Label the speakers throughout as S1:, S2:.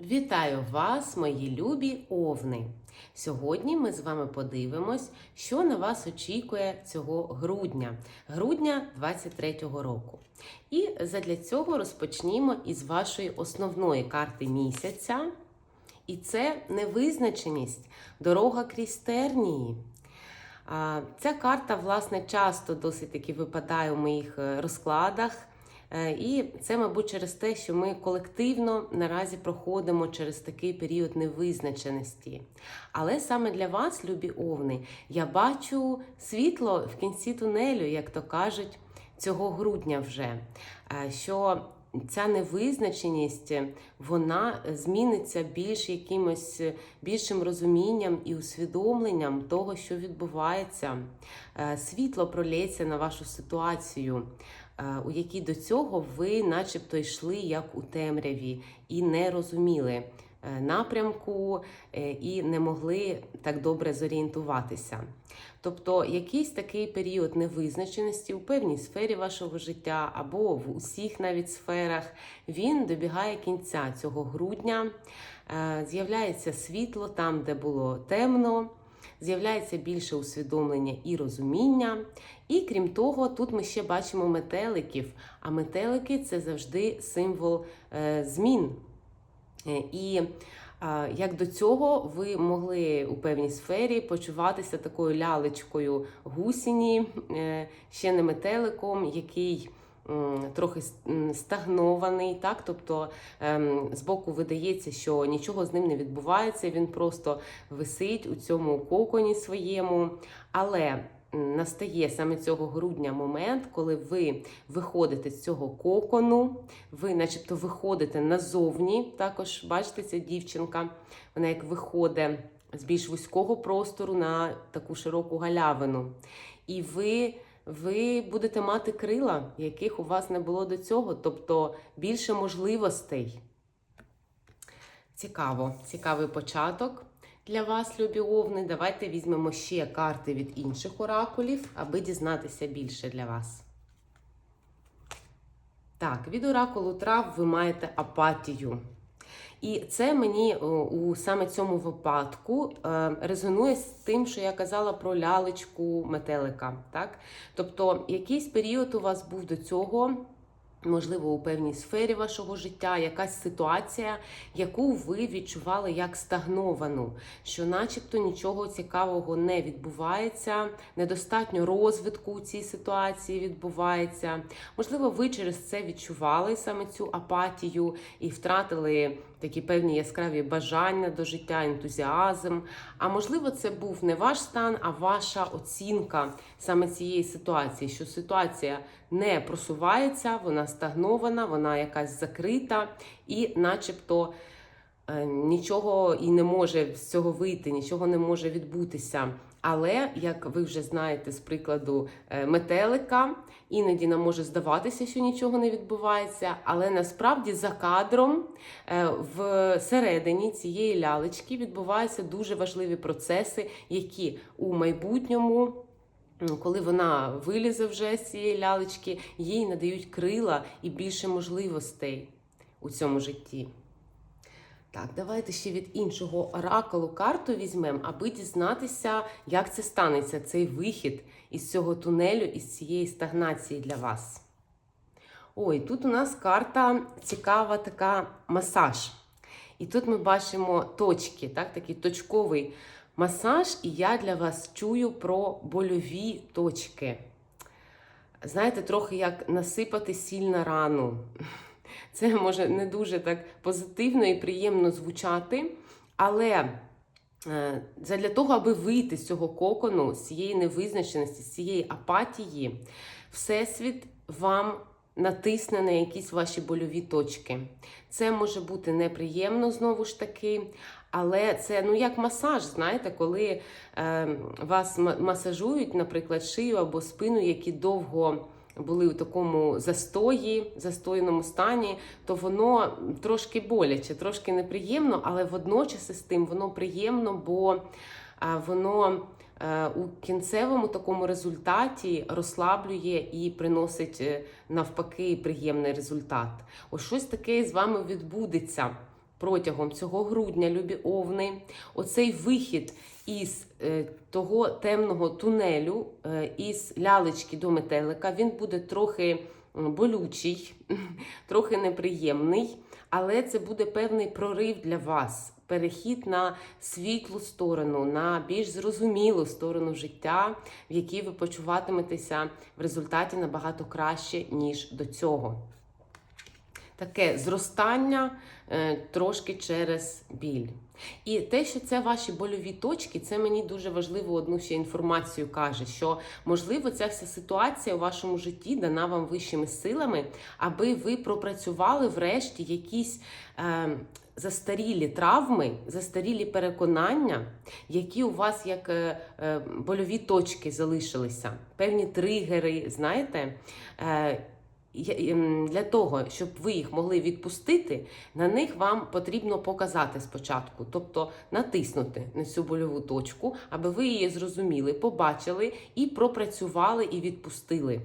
S1: Вітаю вас, мої любі овни! Сьогодні ми з вами подивимось, що на вас очікує цього грудня, грудня 23-го року. І задля цього розпочнімо із вашої основної карти місяця. І це невизначеність, дорога крізь тернії. Ця карта, власне, часто досить таки випадає у моїх е, розкладах. Е, І це, мабуть, через те, що ми колективно наразі проходимо через такий період невизначеності. Але саме для вас, любі овни, я бачу світло в кінці тунелю, як то кажуть, цього грудня вже. Е, Що ця невизначеність вона зміниться більш якимось більшим розумінням і усвідомленням того, що відбувається. Е, Світло пролється на вашу ситуацію. Е, У якій до цього ви, начебто, йшли як у темряві і не розуміли е, напрямку е, і не могли так добре зорієнтуватися. Тобто якийсь такий період невизначеності у певній сфері вашого життя або в усіх навіть сферах, він добігає кінця цього грудня. З'являється світло там, де було темно, з'являється більше усвідомлення і розуміння. І крім того, тут ми ще бачимо метеликів. А метелики це завжди символ е, змін. Е, І як до цього ви могли у певній сфері почуватися такою лялечкою гусіні, е, ще не метеликом, який трохи стагнований, так? тобто ем, збоку видається, що нічого з ним не відбувається, він просто висить у цьому коконі своєму. Але настає саме цього грудня момент, коли ви виходите з цього кокону, ви, начебто, виходите назовні. Також бачите, ця дівчинка, вона як виходить з більш вузького простору на таку широку галявину. І ви, ви будете мати крила, яких у вас не було до цього, тобто більше можливостей. Цікаво, цікавий початок для вас, любі овни. Давайте візьмемо ще карти від інших оракулів, аби дізнатися більше для вас. Так, від оракулу трав ви маєте апатію. І це мені у саме цьому випадку е, резонує з тим, що я казала про лялечку метелика. Так? Тобто, якийсь період у вас був до цього. Можливо, у певній сфері вашого життя якась ситуація, яку ви відчували як стагновану, що, начебто, нічого цікавого не відбувається, недостатньо розвитку у цій ситуації відбувається. Можливо, ви через це відчували саме цю апатію і втратили такі певні яскраві бажання до життя, ентузіазм. А можливо, це був не ваш стан, а ваша оцінка саме цієї ситуації, що ситуація не просувається, вона стагнована, вона якась закрита, і, начебто, нічого і не може з цього вийти, нічого не може відбутися. Але, як ви вже знаєте з прикладу е, метелика, іноді нам може здаватися, що нічого не відбувається, але насправді за кадром е, всередині цієї лялечки відбуваються дуже важливі процеси, які у майбутньому. Коли вона вилізе вже з цієї лялечки, їй надають крила і більше можливостей у цьому житті. Так, давайте ще від іншого оракулу карту візьмемо, аби дізнатися, як це станеться, цей вихід із цього тунелю, із цієї стагнації для вас. Ой, тут у нас карта цікава така масаж. І тут ми бачимо точки, так, такий точковий масаж, і я для вас чую про больові точки. Знаєте, трохи як насипати сіль на рану. Це може не дуже так позитивно і приємно звучати, але е, задля того, аби вийти з цього кокону, з цієї невизначеності, з цієї апатії, Всесвіт вам натисне на якісь ваші больові точки. Це може бути неприємно знову ж таки, але це ну як масаж, знаєте, коли е, вас масажують, наприклад, шию або спину, які довго були у такому застої, застояному стані, то воно трошки боляче, трошки неприємно, але водночас із тим воно приємно, бо воно е, у кінцевому такому результаті розслаблює і приносить е, навпаки приємний результат. Ось щось таке з вами відбудеться протягом цього грудня, любі овни, оцей вихід із е, того темного тунелю, е, із лялечки до метелика, він буде трохи болючий, трохи неприємний, але це буде певний прорив для вас. Перехід на світлу сторону, на більш зрозумілу сторону життя, в якій ви почуватиметеся в результаті набагато краще, ніж до цього. Таке зростання е, трошки через біль. І те, що це ваші больові точки, це мені дуже важливо одну ще інформацію каже, що можливо ця вся ситуація у вашому житті дана вам вищими силами, аби ви пропрацювали врешті якісь е, застарілі травми, застарілі переконання, які у вас як е, е, больові точки залишилися, певні тригери, знаєте. Е, для того, щоб ви їх могли відпустити, на них вам потрібно показати спочатку, тобто натиснути на цю больову точку, аби ви її зрозуміли, побачили і пропрацювали і відпустили.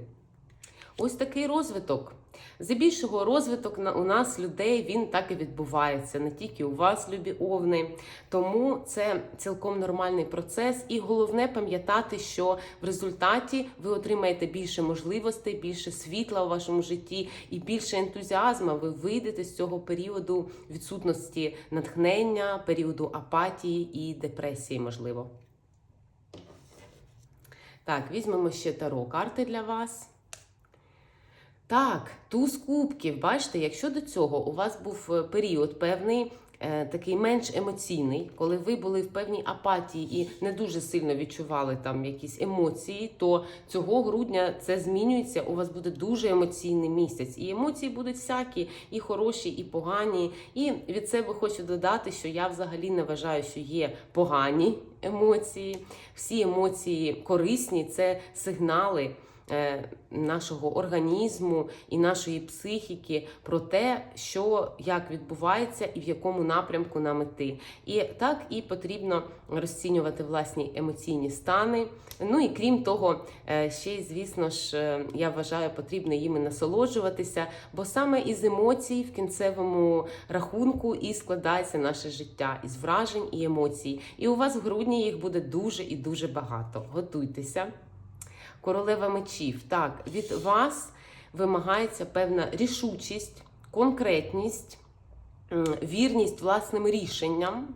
S1: Ось такий розвиток. Здебільшого розвиток у нас людей він так і відбувається, не тільки у вас, любі овни. Тому це цілком нормальний процес. І головне пам'ятати, що в результаті ви отримаєте більше можливостей, більше світла у вашому житті і більше ентузіазму. Ви вийдете з цього періоду відсутності натхнення, періоду апатії і депресії, можливо. Так, візьмемо ще таро карти для вас. Так, туз кубків. Бачите, якщо до цього у вас був е, період певний. е, Такий менш емоційний, коли ви були в певній апатії і не дуже сильно відчували там якісь емоції, то цього грудня це змінюється. У вас буде дуже емоційний місяць, і емоції будуть всякі, і хороші, і погані. І від себе хочу додати, що я взагалі не вважаю, що є погані емоції. Всі емоції корисні, це сигнали нашого організму і нашої психіки про те, що як відбувається і в якому напрямку нам іти. І так і потрібно розцінювати власні емоційні стани. Ну і крім того, е, ще й звісно ж, е, я вважаю, потрібно їми насолоджуватися, бо саме із емоцій в кінцевому рахунку і складається наше життя із вражень і емоцій. І у вас в грудні їх буде дуже і дуже багато. Готуйтеся. Королева мечів. Так, від вас вимагається певна рішучість, конкретність, вірність власним рішенням,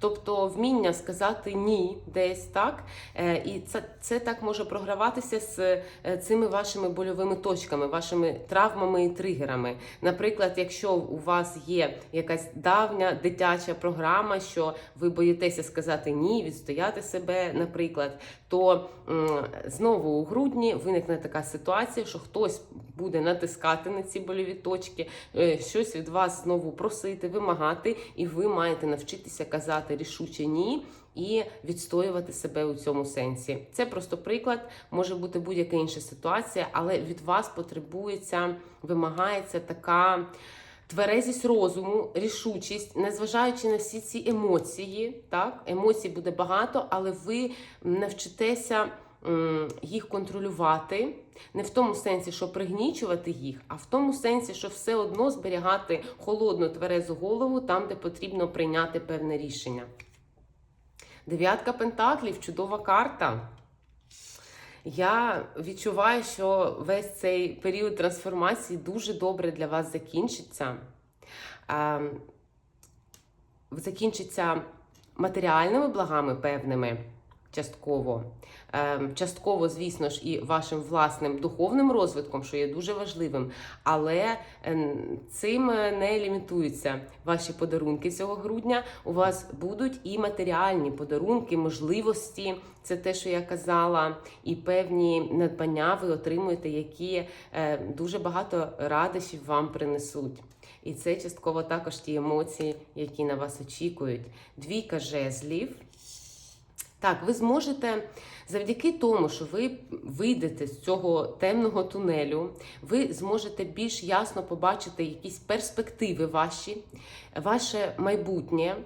S1: тобто вміння сказати ні десь так. Е, І це, це так може програватися з е, цими вашими больовими точками, вашими травмами і тригерами. Наприклад, якщо у вас є якась давня дитяча програма, що ви боїтеся сказати ні, відстояти себе, наприклад, то знову у грудні виникне така ситуація, що хтось буде натискати на ці больові точки, е, щось від вас знову просити, вимагати, і ви маєте навчитися казати рішуче ні. І відстоювати себе у цьому сенсі. Це просто приклад, може бути будь-яка інша ситуація, але від вас потребується, вимагається така тверезість розуму, рішучість, незважаючи на всі ці емоції. Так, емоцій буде багато, але ви навчитеся їх контролювати. Не в тому сенсі, що пригнічувати їх, а в тому сенсі, що все одно зберігати холодну тверезу голову там, де потрібно прийняти певне рішення. Дев'ятка пентаклів чудова карта. Я відчуваю, що весь цей період трансформації дуже добре для вас закінчиться. Ем, Закінчиться матеріальними благами певними частково. Ем, Частково, звісно ж, і вашим власним духовним розвитком, що є дуже важливим, але ем, цим е, не лімітуються ваші подарунки цього грудня. У вас будуть і матеріальні подарунки, можливості. Це те, що я казала, і певні надбання ви отримуєте, які е, дуже багато радощів вам принесуть. І це частково також ті емоції, які на вас очікують. Двійка жезлів. Так, ви зможете завдяки тому, що ви вийдете з цього темного тунелю, ви зможете більш ясно побачити якісь перспективи ваші, ваше майбутнє.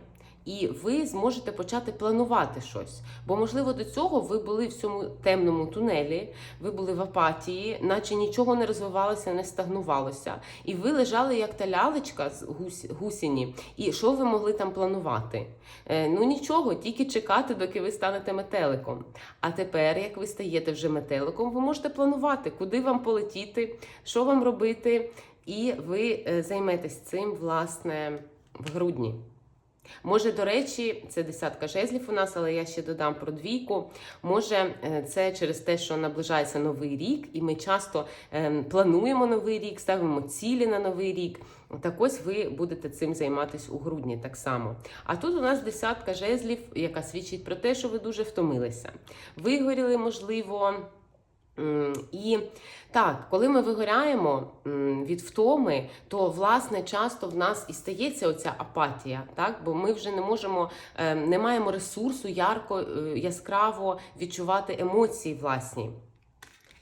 S1: І ви зможете почати планувати щось. Бо, можливо, до цього ви були в цьому темному тунелі, ви були в апатії, наче нічого не розвивалося, не стагнувалося. І ви лежали як та лялечка з гусь, гусіні. І що ви могли там планувати? Е, ну нічого, тільки чекати, доки ви станете метеликом. А тепер, як ви стаєте вже метеликом, ви можете планувати, куди вам полетіти, що вам робити, і ви е, займетесь цим, власне, в грудні. Може, до речі, це десятка жезлів у нас, але я ще додам про двійку. Може, е, це через те, що наближається новий рік, і ми часто ем, плануємо новий рік, ставимо цілі на новий рік. Так ось ви будете цим займатися у грудні так само. А тут у нас десятка жезлів, яка свідчить про те, що ви дуже втомилися. Вигоріли, можливо. І так, коли ми вигоряємо від втоми, то власне часто в нас і стається оця апатія, так? бо ми вже не можемо, е, не маємо ресурсу ярко, е, яскраво відчувати емоції власні,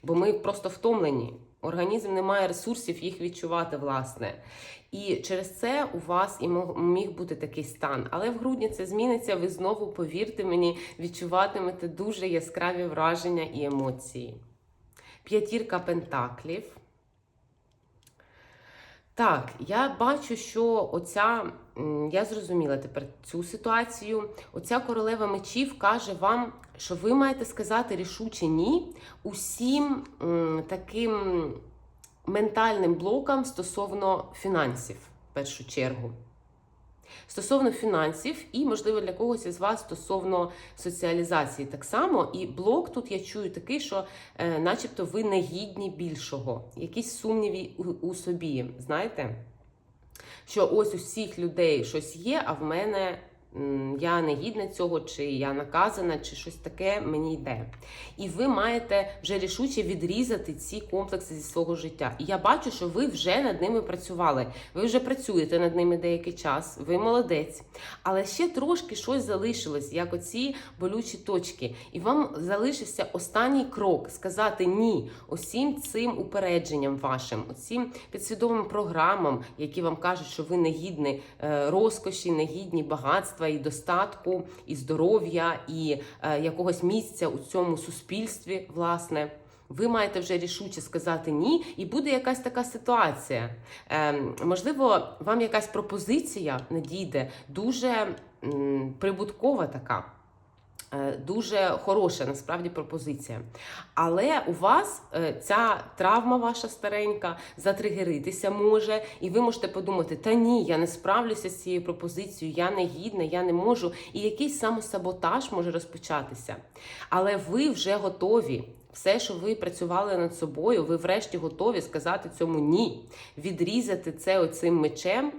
S1: бо ми просто втомлені. Організм не має ресурсів їх відчувати, власне. І через це у вас і міг бути такий стан. Але в грудні це зміниться. Ви знову, повірте мені, відчуватимете дуже яскраві враження і емоції. П'ятірка пентаклів. Так, я бачу, що оця, я зрозуміла тепер цю ситуацію. Оця королева мечів каже вам, що ви маєте сказати рішуче ні усім таким ментальним блокам стосовно фінансів, в першу чергу. Стосовно фінансів, і, можливо, для когось із вас стосовно соціалізації так само. І блок тут я чую такий, що е, начебто ви не гідні більшого, якісь сумніви у, у собі, знаєте? Що ось у всіх людей щось є, а в мене я не гідна цього, чи я наказана, чи щось таке мені йде. І ви маєте вже рішуче відрізати ці комплекси зі свого життя. І я бачу, що ви вже над ними працювали. Ви вже працюєте над ними деякий час, ви молодець. Але ще трошки щось залишилось, як оці болючі точки. І вам залишився останній крок сказати ні усім цим упередженням вашим, усім підсвідомим програмам, які вам кажуть, що ви не гідні е, розкоші, не гідні багатства і достатку, і здоров'я, і е, якогось місця у цьому суспільстві, власне. Ви маєте вже рішуче сказати ні, і буде якась така ситуація. Е, можливо, вам якась пропозиція надійде дуже м, прибуткова така. Е, Дуже хороша насправді пропозиція. Але у вас е, ця травма ваша старенька затригеритися може, і ви можете подумати: та ні, я не справлюся з цією пропозицією, я не гідна, я не можу. І якийсь самосаботаж може розпочатися. Але ви вже готові. Все, що ви працювали над собою, ви врешті готові сказати цьому ні, відрізати це оцим мечем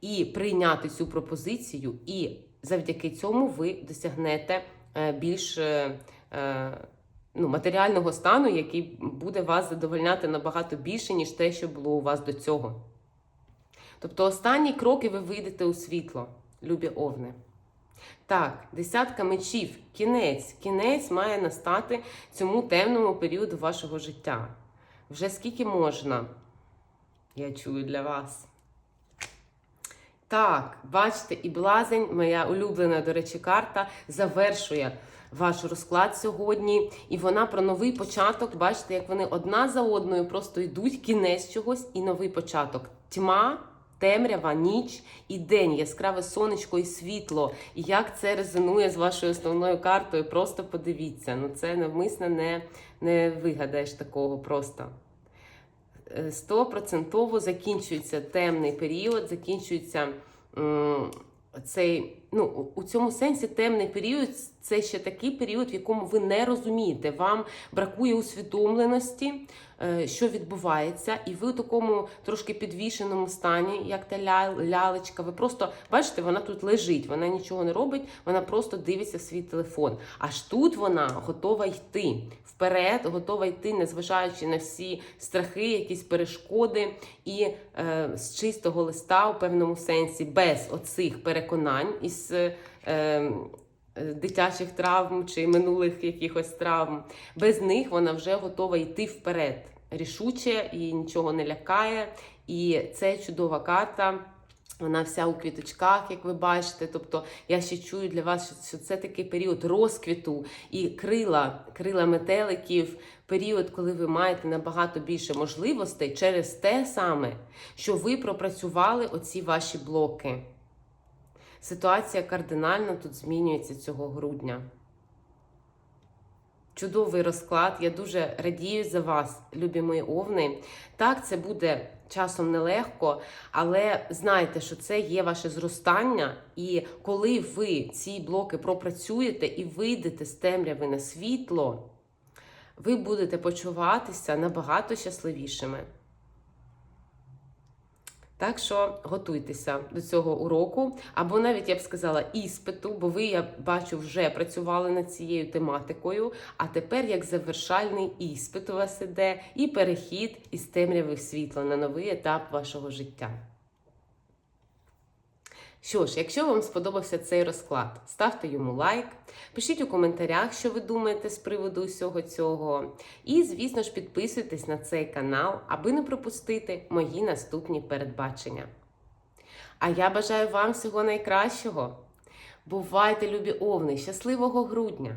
S1: і прийняти цю пропозицію. І завдяки цьому ви досягнете більш е, е, ну, матеріального стану, який буде вас задовольняти набагато більше, ніж те, що було у вас до цього. Тобто останні кроки ви вийдете у світло, любі овни. Так, десятка мечів, кінець. Кінець має настати цьому темному періоду вашого життя. Вже скільки можна, я чую для вас. Так, бачите, і блазень, моя улюблена, до речі, карта, завершує ваш розклад сьогодні. І вона про новий початок. Бачите, як вони одна за одною просто йдуть, кінець чогось і новий початок. Тьма, темрява, ніч і день, яскраве сонечко і світло. І як це резонує з вашою основною картою, просто подивіться. Ну це навмисно не, не вигадаєш такого просто. Е, стопроцентово закінчується темний період, закінчується цей. Ну, у цьому сенсі темний період це ще такий період, в якому ви не розумієте. Вам бракує усвідомленості, е, що відбувається, і ви у такому трошки підвішеному стані, як та лялечка. Ви просто бачите, вона тут лежить, вона нічого не робить, вона просто дивиться в свій телефон. Аж тут вона готова йти вперед, готова йти, незважаючи на всі страхи, якісь перешкоди, і е, з чистого листа, у певному сенсі, без оцих переконань із. Е, е, Дитячих травм чи минулих якихось травм. Без них вона вже готова йти вперед. Рішуче і нічого не лякає. І це чудова карта Вона вся у квіточках, як ви бачите. Тобто я ще чую для вас, що це такий період розквіту і крила, крила метеликів, період, коли ви маєте набагато більше можливостей через те саме, що ви пропрацювали оці ваші блоки. Ситуація кардинально тут змінюється цього грудня. Чудовий розклад. Я дуже радію за вас, любі мої овни. Так, це буде часом нелегко, але знайте, що це є ваше зростання. І коли ви ці блоки пропрацюєте і вийдете з темряви на світло, ви будете почуватися набагато щасливішими. Так що готуйтеся до цього уроку, або навіть я б сказала іспиту, бо ви, я бачу, вже працювали над цією тематикою. А тепер як завершальний іспит у вас іде і перехід із темряви в світло на новий етап вашого життя. Що ж, якщо вам сподобався цей розклад, ставте йому лайк, пишіть у коментарях, що ви думаєте з приводу усього цього. І, звісно ж, підписуйтесь на цей канал, аби не пропустити мої наступні передбачення. А я бажаю вам всього найкращого. Бувайте, любі овни, щасливого грудня!